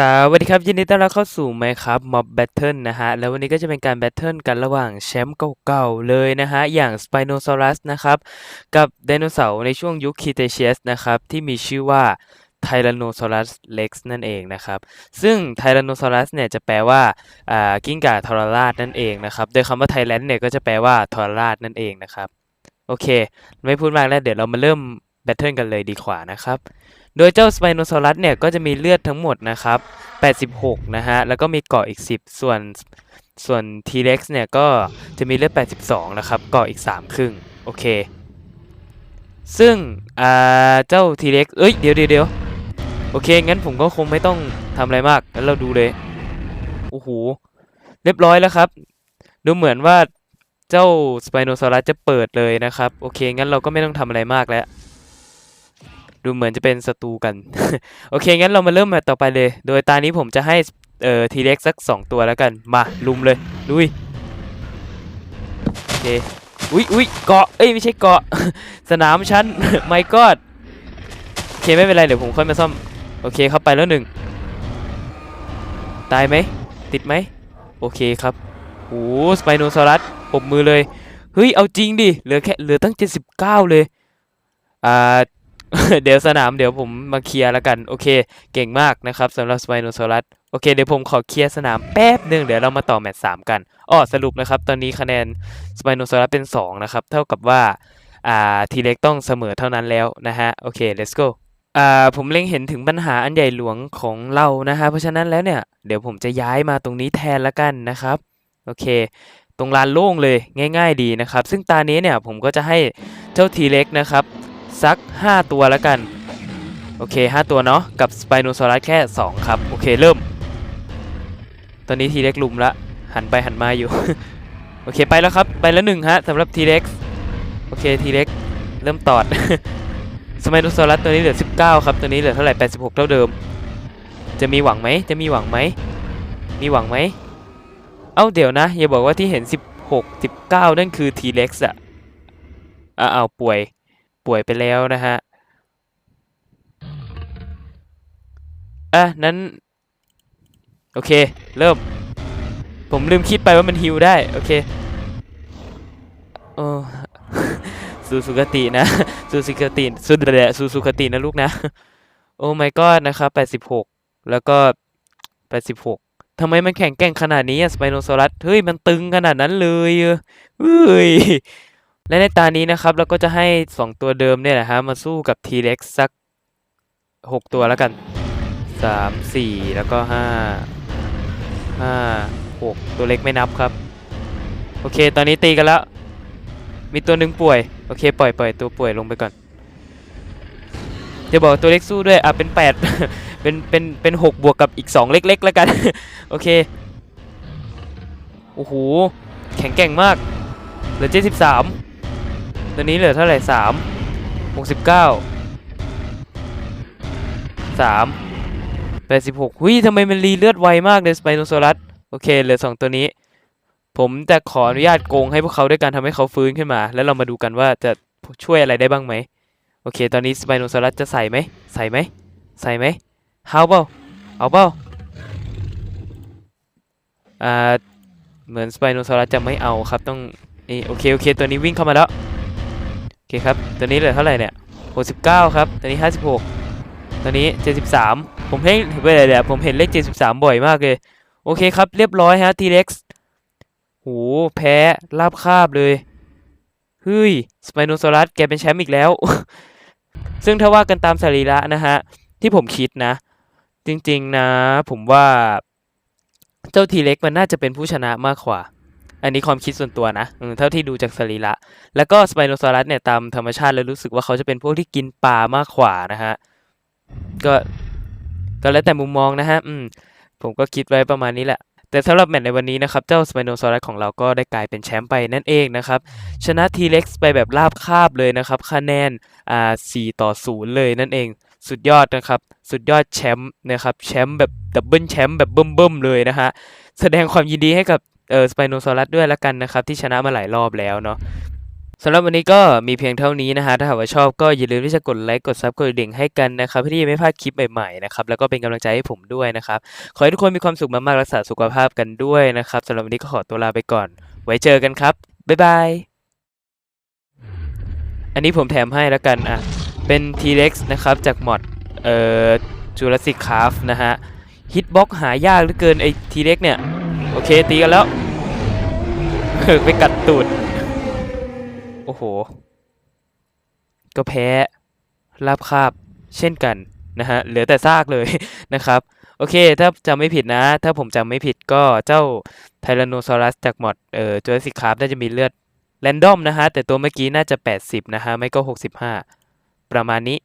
สวัสดีครับ ยินดีต้อนรับเข้าสู่ไหมครับ Mob Battle นะฮะ แล้ววันนี้ก็จะเป็นการแบทเทิลกันระหว่างแชมป์เก่าๆเลยนะฮะ อย่าง Spinosaurus นะครับ กับไดโนเสาร์ในช่วงยุค Cretaceous นะครับ ที่มีชื่อว่า Tyrannosaurus Rex นั่นเองนะครับ ซึ่ง Tyrannosaurus เนี่ยจะแปลว่าอ่ากิ้งก่าทรราชนั่นเองนะครับ โดยคำว่า Thailand เนี่ยก็จะแปลว่าทรราชนั่นเองนะครับ โอเค ไม่พูดมากแล้วเดี๋ยวเรามาเริ่มแบทเทิลกันเลยดีกว่านะครับ โดยเจ้า Spinosaurus เนี่ยก็จะมีเลือดทั้งหมดนะครับ 86 นะฮะ แล้วก็มีเกาะอีก 10 ส่วนส่วน T-Rex เนี่ยก็จะมีเลือด 82 นะครับ เกาะอีก 3 ครึ่ง โอเค ซึ่งอ่าเจ้า T-Rex เอ้ยเดี๋ยวเดี๋ยวเดี๋ยวโอเค งั้นผมก็คงไม่ต้องทำอะไรมาก งั้นเราดูเลย โอ้โห เรียบร้อยแล้วครับ ดูเหมือนว่าเจ้า Spinosaurus จะเปิดเลยนะครับ โอเค งั้นเราก็ไม่ต้องทำอะไรมากแล้ว ดูเหมือนจะเป็นศัตรูกัน โอเค งั้นเรามาเริ่มแมตช์ต่อไปเลย โดยตานี้ผมจะให้เอ่อทีเล็กสักสองตัวแล้วกัน มาลุมเลยลุยโอเคอุ้ยอุ้ยเกาะเอ้ยไม่ใช่เกาะ สนามชั้นไม่กอดโอเคไม่เป็นไรเดี๋ยวผมค่อยมาซ่อม โอเคเข้าไปแล้วหนึ่งตายไหมติดไหมโอเคครับโอ้สไปโนซอรัสปรบมือเลย เฮ้ย เอาจริงดิ เหลือแค่เหลือตั้ง 79 เลย อ่า เดี๋ยวสนามเดี๋ยวผมมาเคลียร์แล้วกัน โอเค เก่งมากนะครับสำหรับสไปโนซอรัสโอเค เดี๋ยวผมขอเคลียร์สนามแป๊บหนึ่งเดี๋ยวเรามาต่อแมตช์สามกันอ้อสรุปนะครับ ตอนนี้คะแนนสไปโนซอรัสเป็น 2 นะครับ เท่ากับว่าอ่าทีเล็กต้องเสมอเท่านั้นแล้วนะฮะ โอเค let's go อ่าผมเล็งเห็นถึงปัญหาอันใหญ่หลวงของเรานะฮะเพราะฉะนั้นแล้วเนี่ยเดี๋ยวผมจะย้ายมาตรงนี้แทนละกันนะครับโอเค ตรงลานโล่งเลยง่าย ๆ ดีนะครับ ซึ่งตานี้เนี่ยผมก็จะให้เจ้าทีเล็กนะครับ สัก 5 ตัวแล้วกัน โอเค 5 ตัวเนาะ กับสไปโนซอรัสแค่ 2 ครับ โอเค เริ่ม ตอนนี้ทีเล็กลุมละ หันไปหันมาอยู่ โอเค ไปแล้วครับ ไปแล้วหนึ่งฮะสำหรับทีเล็กโอเค ทีเล็กเริ่มตอดสไปโนซอรัสตัวนี้เหลือ 19 ครับ ตัวนี้เหลือเท่าไหร่ 86 เท่าเดิม จะมีหวังไหม จะมีหวังไหม มีหวังไหม เอ้า เดี๋ยวนะ อย่าบอกว่าที่เห็น 16 19 นั่นคือ T-Rex อะอ่าอ้าวป่วย ป่วยไปแล้วนะฮะอะนั้น โอเค เริ่ม ผมลืมคิดไปว่ามันฮิวได้ โอเคโอ้สูสุกตินะสูสุกติสุดแหละสูสุกตินะลูกนะ โอ้ my god นะครับ 86 แล้วก็ 86ทำไมมันแข็งแกร่งขนาดนี้สไปโนซอรัส เฮ้ย มันตึงขนาดนั้นเลยเฮ้ย และในตานี้นะครับเราก็จะให้ 2 ตัวเดิมเนี่ยแหละฮะมาสู้กับ T-Rex สัก 6 ตัวแล้วกัน 3 4 แล้วก็ 5 5 6 ตัวเล็กไม่นับครับ โอเค ตอนนี้ตีกันแล้ว มีตัวหนึ่งป่วย โอเค ปล่อยปล่อยตัวป่วยลงไปก่อน จะบอกตัวเล็กสู้ด้วย อะ เป็น 8 เป็น เป็น เป็น 6 บวกกับอีก 2 เล็ก ๆ แล้วกัน โอเค โอ้โห แข็งแกร่งมากเหลือ73 ตัวนี้เหลือเท่าไหร่3 69 3 86หุ้ยทำไมมันรีเลือดไวมากเลยสไปโนซอรัสโอเคเหลือ2ตัวนี้ ผมจะขออนุญาตโกงให้พวกเขาด้วยการทำให้เขาฟื้นขึ้นมา แล้วเรามาดูกันว่าจะช่วยอะไรได้บ้างไหมโอเค ตอนนี้สไปโนซอรัสจะใส่ไหมใส่ไหมใส่ไหมเฮาเปล่าเอาเปล่าอ่าเหมือนสไปโนซอรัสจะไม่เอาครับต้องนี่โอเคโอเค ตัวนี้วิ่งเข้ามาแล้ว โอเคครับตัวนี้เหลือเท่าไหร่เนี่ย69 ครับตัวนี้ 56ตัวนี้ 73 ผมเห็นเวลาเนี่ยผมเห็นเลข 73 บ่อยมากเลย โอเคครับ เรียบร้อยฮะ T-Rex โหแพ้ราบคาบเลยเฮ้ยสไปโนซอรัสแกเป็นแชมป์อีกแล้ว ซึ่งถ้าว่ากันตามสรีระนะฮะ ที่ผมคิดนะ จริงๆนะ ผมว่าเจ้าทีเล็กมันน่าจะเป็นผู้ชนะมากกว่า อันนี้ความคิดส่วนตัวนะเท่าที่ดูจากสรีระ แล้วก็สไปโนซอรัสเนี่ยตามธรรมชาติแล้วรู้สึกว่าเขาจะเป็นพวกที่กินปลามากกว่านะฮะ ก็ก็แล้วแต่มุมมองนะฮะ อืม ผมก็คิดไว้ประมาณนี้แหละ แต่สำหรับแมตช์ในวันนี้นะครับ เจ้าสไปโนซอรัสของเราก็ได้กลายเป็นแชมป์ไปนั่นเองนะครับ ชนะ T-Rex ไปแบบราบคาบเลยนะครับ คะแนน อ่า4ต่อ0เลยนั่นเอง สุดยอดนะครับ สุดยอดแชมป์นะครับ แชมป์แบบดับเบิลแชมป์แบบเบิ่มๆเลยนะฮะ แสดงความยินดีให้กับ เออสไปโนซอรัสด้วยละกันนะครับ ที่ชนะมาหลายรอบแล้วเนาะสำหรับวันนี้ก็มีเพียงเท่านี้นะฮะ ถ้าหากว่าชอบก็อย่าลืมที่จะกดไลค์ กดซับกดดิ่งให้กันนะครับ เพื่อที่จะไม่พลาดคลิปใหม่ๆนะครับ แล้วก็เป็นกำลังใจให้ผมด้วยนะครับ ขอให้ทุกคนมีความสุขมากๆ รักษาสุขภาพกันด้วยนะครับสำหรับวันนี้ก็ขอตัวลาไปก่อน ไว้เจอกันครับ บ๊ายบาย อันนี้ผมแถมให้แล้วกันอะ เป็น T-Rex นะครับ จากมอดเอ่อ Jurassic Craft นะฮะ ฮิตบ็อกหายากเหลือเกินไอ้ T-Rex เนี่ย โอเคตีกันแล้วไปกัดตูด โอ้โห ก็แพ้ราบคาบเช่นกันนะฮะเหลือแต่ซากเลยนะครับ โอเค ถ้าจำไม่ผิดนะ ถ้าผมจำไม่ผิดก็เจ้าไทแรนโนซอรัสจากมอดเอ่อจูราสสิคคาร์น่าจะมีเลือดแรนดอมนะฮะ แต่ตัวเมื่อกี้น่าจะ 80 นะฮะ ไม่ก็ 65 ประมาณนี้